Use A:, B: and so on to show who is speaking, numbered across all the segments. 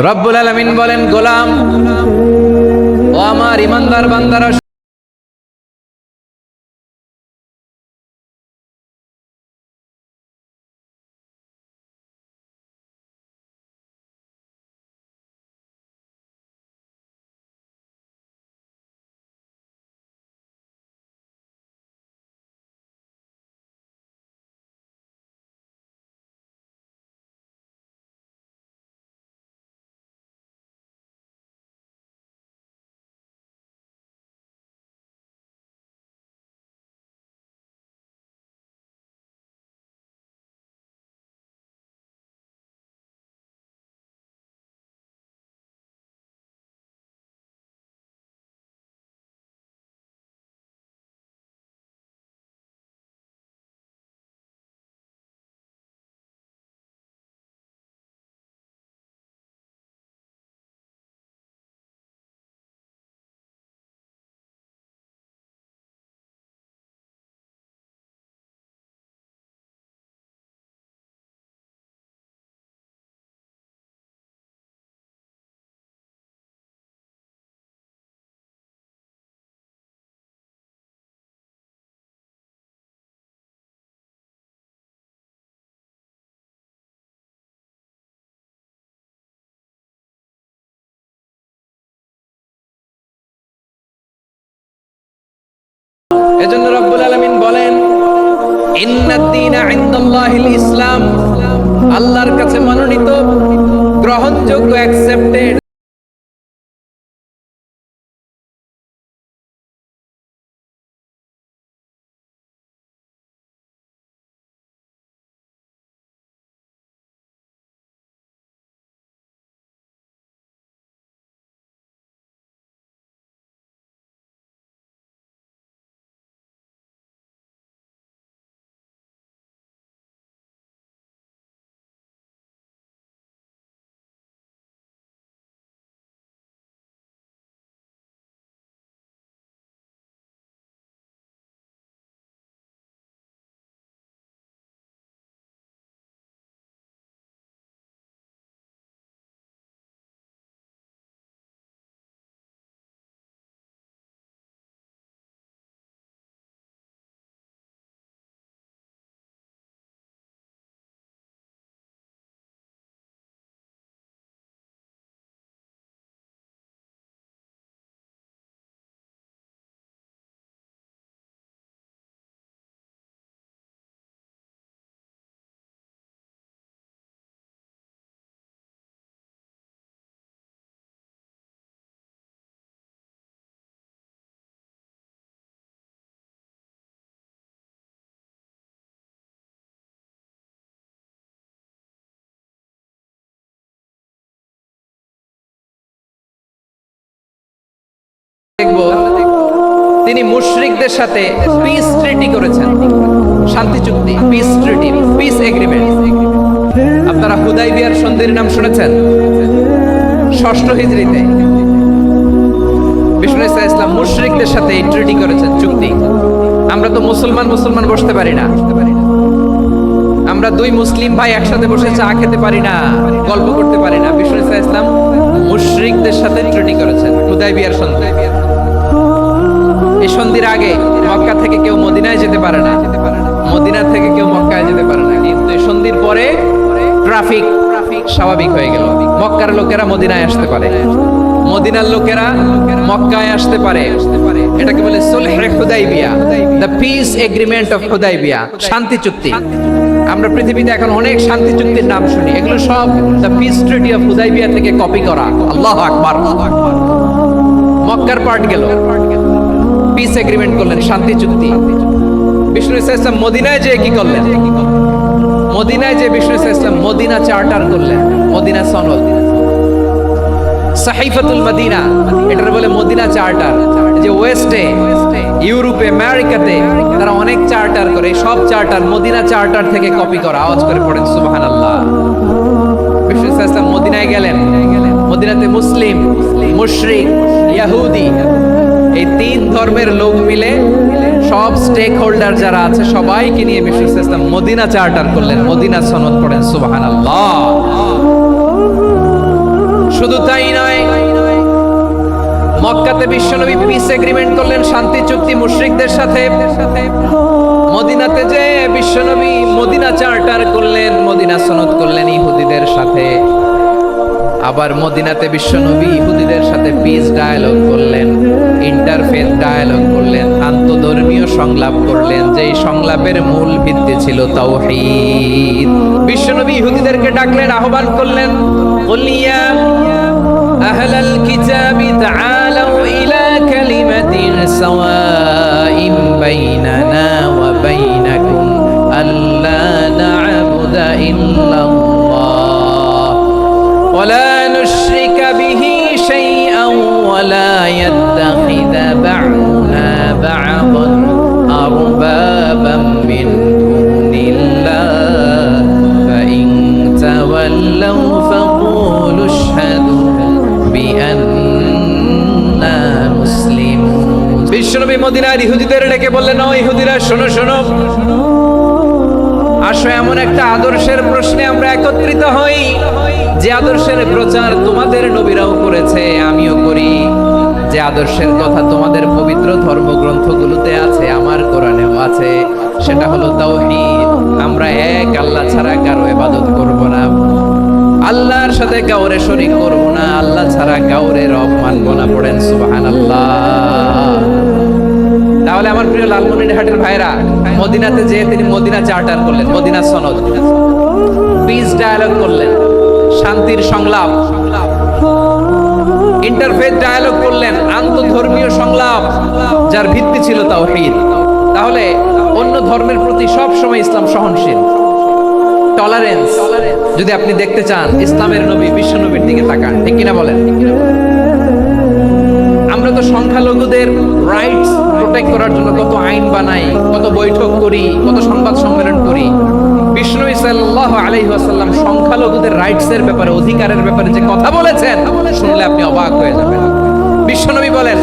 A: রব্বুল আলমিন বলেন গোলাম ও আমার ইমানদার বান্দারা এজন্য রব্বুল আলামিন বলেন ইসলাম। আল্লাহর কাছে মনোনীত গ্রহণযোগ্য অ্যাকসেপ্টেড তিনি মুশরিকদের সাথে পিস ট্রিটি করেছেন। শান্তি চুক্তি পিস ট্রিটি পিস এগ্রিমেন্ট আপনারা হুদাই বিয়ার সন্ধির নাম শুনেছেন? ষষ্ঠ হিজড়িতে। বিষ্ণু ইসা ইসলাম মুশরিকদের সাথে এই ট্রিটি করেছেন, চুক্তি। আমরা তো মুসলমান মুসলমান বসতে পারি না। আমরা দুই মুসলিম ভাই একসাথে বসে চা খেতে পারি না, গল্প করতে পারি না। বিষ্ণু ইসা ইসলাম মুশরিকদের সাথে ট্রিটি করেছেন, হুদাই বিয়ার সন্ধি এই সন্ধির আগে মক্কা থেকে কেউ মদিনায় যেতে পারে না। মদিনা থেকে কেউ মক্কায় যেতে পারে না। কিন্তু এই সন্ধির পরে ট্রাফিক স্বাভাবিক হয়ে গেল। মক্কার লোকেরা মদিনায় আসতে পারে। মদিনার লোকেরা মক্কায় আসতে পারে। এটাকে বলে সুলহ Hudaibiya the peace agreement of Hudaibiya, শান্তি চুক্তি। আমরা পৃথিবীতে এখন অনেক শান্তি চুক্তির নাম শুনি। এগুলো সব the peace treaty of Hudaibiya থেকে কপি করা। আল্লাহ আকবার। মক্কার পার্ট গেল। পিস এগ্রিমেন্ট করলেন, শান্তি চুক্তি বিষ্ণু ইসলাম মদিনায় যে কি করলেন? মদিনায় যে বিষ্ণু ইসলাম মদিনা চার্টার করলেন, মদিনা সনদ। সাহিফাতুল মদিনা, এটার বলে মদিনা চার্টার, যে ওয়েস্টে, ইউরোপে, আমেরিকাতে তারা অনেক চার্টার করে, সব চার্টার মদিনা চার্টার থেকে কপি করা, আওয়াজ করে পড়েন বিষ্ণু ইসলাম মদিনায় গেলেন, মদিনাতে মুসলিম, মুশরিক, ইয়াহুদি এই তিন ধর্মের লোক মিলে সব স্টেক হোল্ডার যারা আছে, সবাইকে নিয়ে বিষ্ণু ইসলাম মদিনা চার্টার করলেন, মদিনা সনদ পড়েন, সুবহানাল্লাহ। শুধু তাই নয়, মক্কাতে বিশ্বনবী পিস এগ্রিমেন্ট করলেন, শান্তি চুক্তি মুশরিকদের সাথে। মদিনাতে যে বিশ্বনবী মদিনা চার্টার করলেন, মদিনা সনদ করলেন ইহুদিদের সাথে। আবার মদিনাতে বিশ্বনবী ইহুদিদের সাথে পিস ডায়ালগ করলেন ইন্টারফেস ডায়ালগ করলেন, আন্তধর্মীয় সংলাপ করলেন যে সংলাপের মূল ভিত্তি ছিল তাও বিশ্ব বিশ্বনবী ইহুদিদেরকে ডাকলেন, আহ্বান করলেন বলিয়া আহলাল يتخذ بعضنا بعضا أربابا من دون الله فإن تولوا فقولوا اشهدوا بأننا مسلمون বিশ্বনবী মদিনার ইহুদিদের ডেকে বললেন ও ইহুদিরা শোনো শোনো আসো এমন একটা আদর্শের প্রশ্নে আমরা একত্রিত হই যে আদর্শের প্রচার তোমাদের নবীরাও করেছে আমিও করি যে আদর্শের কথা তোমাদের পবিত্র ধর্মগ্রন্থগুলোতে আছে, আমার কোরআনেও আছে, সেটা হলো তাওহীদ। আমরা এক, আল্লাহ ছাড়া কারও ইবাদত করব না। আল্লাহর সাথে কাউরে শরীক করব না, আল্লাহ ছাড়া কাউরে রব মানব না, পড়েন সুবহানাল্লাহ। তাহলে আমার প্রিয় লালমনিরহাটের ভাইরা, মদিনাতে যেয়ে তিনি মদিনা চার্টার করলেন, মদিনা সনদ। পিস ডায়ালগ করলেন, শান্তির সংলাপ সংলাপ। ইন্টারফেথ ডায়ালগ করলেন আন্তধর্মীয় সংলাপ, যার ভিত্তি ছিল তাওহীদ। তাহলে অন্য ধর্মের প্রতি সব সময় ইসলাম সহনশীল। টলারেন্স যদি আপনি দেখতে চান, ইসলামের নবী বিশ্ব নবীর দিকে তাকান, ঠিক কিনা বলেন? আমরা তো সংখ্যালঘুদের রাইটস প্রোটেক্ট করার জন্য কত আইন বানাই, কত বৈঠক করি, কত সাল্লাল্লাহু সংখ্যালঘুদের রাইটস এর ব্যাপারে, অধিকারের ব্যাপারে যে কথা বলেছেন, শুনলে আপনি অবাক হয়ে যাবেন। বিশ্বনবী বলেন,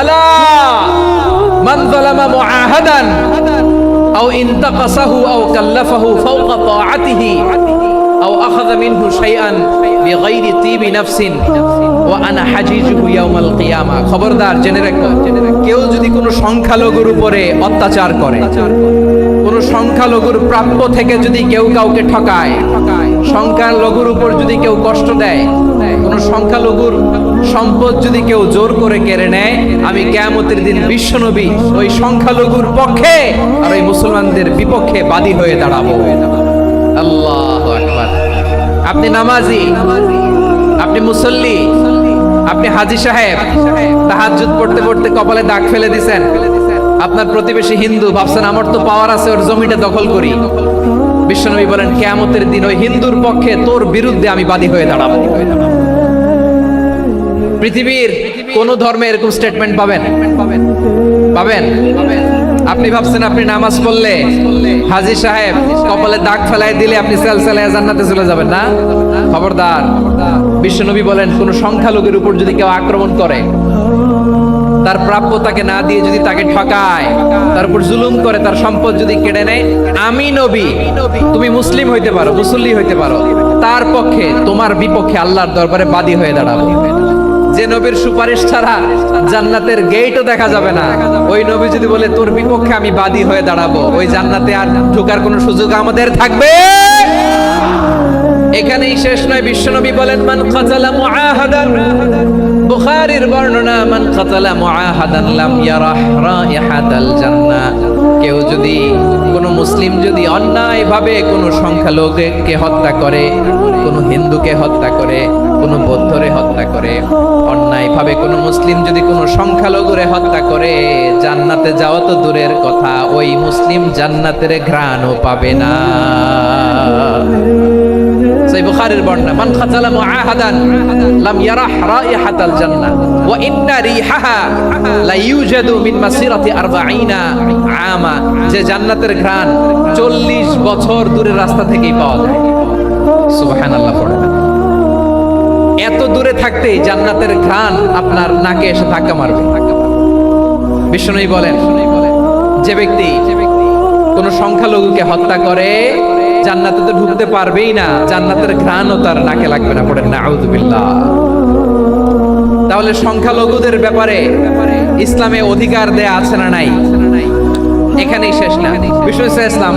A: আলা মান মুআহাদান আও ইনতাকাসাহু আও কাল্লাফাহু ফাওকা তাআতিহি আও আখাযা মিনহু শাইআন বিগাইরি তিবি নাফসিন ওয়া আনা হাজিজুহু ইয়াউমাল কিয়ামা। খবরদার, জেনে রাখো, কেউ যদি কোনো সংখ্যালঘুর উপরে অত্যাচার করে কোন সংখ্যালঘুর প্রাপ্য থেকে যদি কেউ কাউকে ঠকায় সংখ্যালঘুর উপর যদি কেউ কষ্ট দেয়, কোন সংখ্যালঘুর সম্পদ যদি কেউ জোর করে কেড়ে নেয়, আমি কেয়ামতের দিন বিশ্বনবী ওই সংখ্যালঘুর পক্ষে আর ওই মুসলমানদের বিপক্ষে বাদী হয়ে দাঁড়াবো। আল্লাহ আপনি নামাজি, আপনি মুসল্লি, আপনি হাজি সাহেব, তাহাজ্জুদ পড়তে পড়তে কপালে দাগ ফেলে দিছেন। আপনার প্রতিবেশী হিন্দু ভাবছেন, আমার তো পাওয়ার আছে, ওর জমিটা দখল করি। বিশ্বনবী বলেন, কেয়ামতের দিন ওই হিন্দুর পক্ষে তোর বিরুদ্ধে আমি বাদী হয়ে দাঁড়াবো। পৃথিবীর কোন ধর্মে এরকম স্টেটমেন্ট পাবেন? পাবেন? আপনি ভাবছেন, আপনি নামাজ পড়লে হাজি সাহেব কপালে দাগ ফেলায় দিলে আপনি সেল সেলায় জান্নাতে চলে যাবেন না? খবরদার, বিশ্বনবী বলেন, কোন সংখ্যালঘুর উপর যদি কেউ আক্রমণ করে তার প্রাপ্য তাকে না দিয়ে যদি তাকে ঠকায়, তার উপর জুলুম করে, তার সম্পদ যদি কেড়ে নেয়, আমি নবী, তুমি মুসলিম হইতে পারো, মুসল্লি হইতে পারো। তার পক্ষে, তোমার বিপক্ষে আল্লাহর দরবারে বাদী হয়ে দাঁড়াবো। যে নবীর সুপারিশ ছাড়া জান্নাতের গেটও দেখা যাবে না। ওই নবী যদি বলে, তোর বিপক্ষে আমি বাদী হয়ে দাঁড়াবো ওই জান্নাতে আর ঢোকার কোনো সুযোগ আমাদের থাকবে? এখানেই শেষ নয়। বিশ্বনবী বলেন, মান কাতালা মুআহাদান বুখারীর বর্ণনা মান কাতালা মুআহাদান লাম ইয়ারাহ রাইহাতাল জান্নাহ। কেউ যদি মুসলিম যদি অন্যায়ভাবে কোনো সংখ্যালঘুকে হত্যা করে, কোনো হিন্দুকে হত্যা করে, কোনো বৌদ্ধরে হত্যা করে, অন্যায়ভাবে কোনো মুসলিম যদি কোনো সংখ্যালঘুরে হত্যা করে, জান্নাতে যাওয়া তো দূরের কথা, ওই মুসলিম জান্নাতের ঘ্রাণও পাবে না। সেই বুখারীর বর্ণনা, মান খাতালা মুআহাদান লাম ইয়ারাহ রাইহাতাল জান্নাহ, ওয়া ইন্না রিহাহা লা ইউজাদু মিন মাসিরাতি 40 আমা, যে জান্নাতের ঘ্রাণ 40 বছর দূরের রাস্তা থেকেই পাওয়া যায়। সুবহানাল্লাহ, পড়ে এত দূরে থাকতে জান্নাতের ঘ্রাণ আপনার নাকে এসে ধাক্কা মারবে। বিষ্ণুই বলেন, যে ব্যক্তি কোন সংখ্যালঘুকে হত্যা করে, জান্নাতে তো ঢুকতে পারবেই না, জান্নাতের ঘ্রাণও তার নাকে লাগবে না, পড়েন না তাহলে সংখ্যালঘুদের ব্যাপারে ইসলামে অধিকার দেয়া আছে না নাই? এখানেই শেষ না। বিষ্ণু ইসলাম,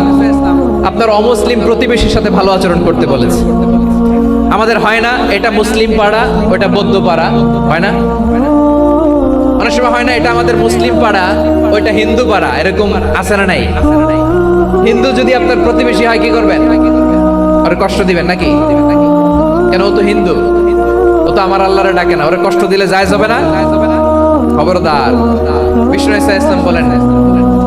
A: আপনার অমুসলিম প্রতিবেশীর সাথে ভালো আচরণ করতে বলেছে। আমাদের হয় না, এটা মুসলিম পাড়া, ওটা বৌদ্ধ পাড়া। হয় না? অনেক সময় হয় না, এটা আমাদের মুসলিম পাড়া, ওইটা হিন্দু পাড়া, এরকম আছে না নাই? হিন্দু যদি আপনার প্রতিবেশী হয়, কি করবেন? আর কষ্ট দিবেন নাকি? কেন, ও তো হিন্দু। ও তো আমার আল্লাহরে ডাকে না, ওরা কষ্ট দিলে যায় যাবে না? খবরদার। বিষ্ণু ইসলাম বলেন।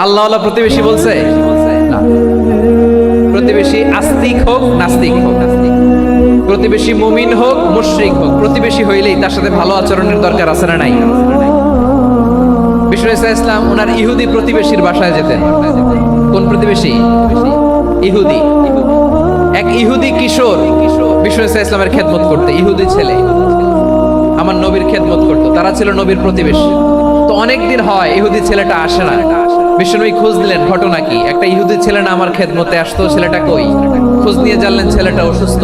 A: আল্লাহ প্রতিবেশী বলছে। প্রতিবেশী আস্তিক হোক, নাস্তিক হোক। প্রতিবেশী মুমিন হোক, মুশরিক হোক। প্রতিবেশী হইলেই তার সাথে ভালো আচরণের দরকার আছে না নাই? ইসলাম ওনার ইহুদি প্রতিবেশীর বাসায় যেতেন। কোন প্রতিবেশী? ইহুদি। এক ইহুদি কিশোর বিষ্ণু ইসা ইসলামের খেদমত করতে, ইহুদি ছেলে। আমার নবীর খেদমত করতো। তারা ছিল নবীর প্রতিবেশী। তো অনেকদিন হয় ইহুদি ছেলেটা আসে না। বিষ্ণুনবী খোঁজ দিলেন ঘটনা কি? একটা ইহুদি ছেলে না আমার খেদমতে আসতো, ছেলেটা কই? খোঁজ নিয়ে জানলেন ছেলেটা অসুস্থ।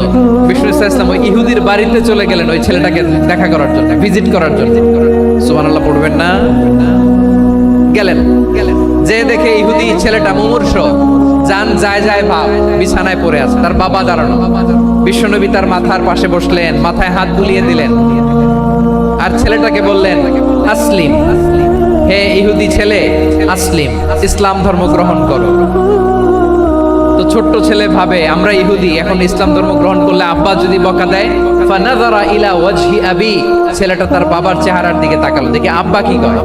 A: বিষ্ণু ইসা ইসলাম ওই ইহুদির বাড়িতে চলে গেলেন ওই ছেলেটাকে দেখা করার জন্য, ভিজিট করার জন্য। সুবহানাল্লাহ, পড়বেন না? গেলেন। গেলেন যে দেখে ইহুদি ছেলেটা মুমূর্ষ, যান যায় যায় ভাব, বিছানায় পড়ে আছে, তার বাবা দাঁড়ানো। বিশ্বনবী তার মাথার পাশে বসলেন, মাথায় হাত বুলিয়ে দিলেন। আর ছেলেটাকে বললেন আসলিম হে ইহুদি ছেলে, আসলিম, ইসলাম ধর্ম গ্রহণ করো। তো ছোট্ট ছেলে ভাবে, আমরা ইহুদি, এখন ইসলাম ধর্ম গ্রহণ করলে আব্বা যদি বকা দেয় ইলা আবি, ছেলেটা তার বাবার চেহারার দিকে তাকালো। দেখে আব্বা কি কয়?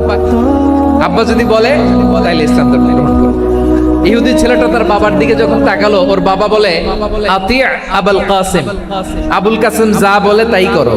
A: আব্বা যদি বলে, তাইলে ইসলাম ধর্ম গ্রহণ করো। ইহুদি ছেলেটা তার বাবার দিকে যখন তাকালো, ওর বাবা বলে আবুল কাসিম। আবুল কাসিম যা বলে তাই করো।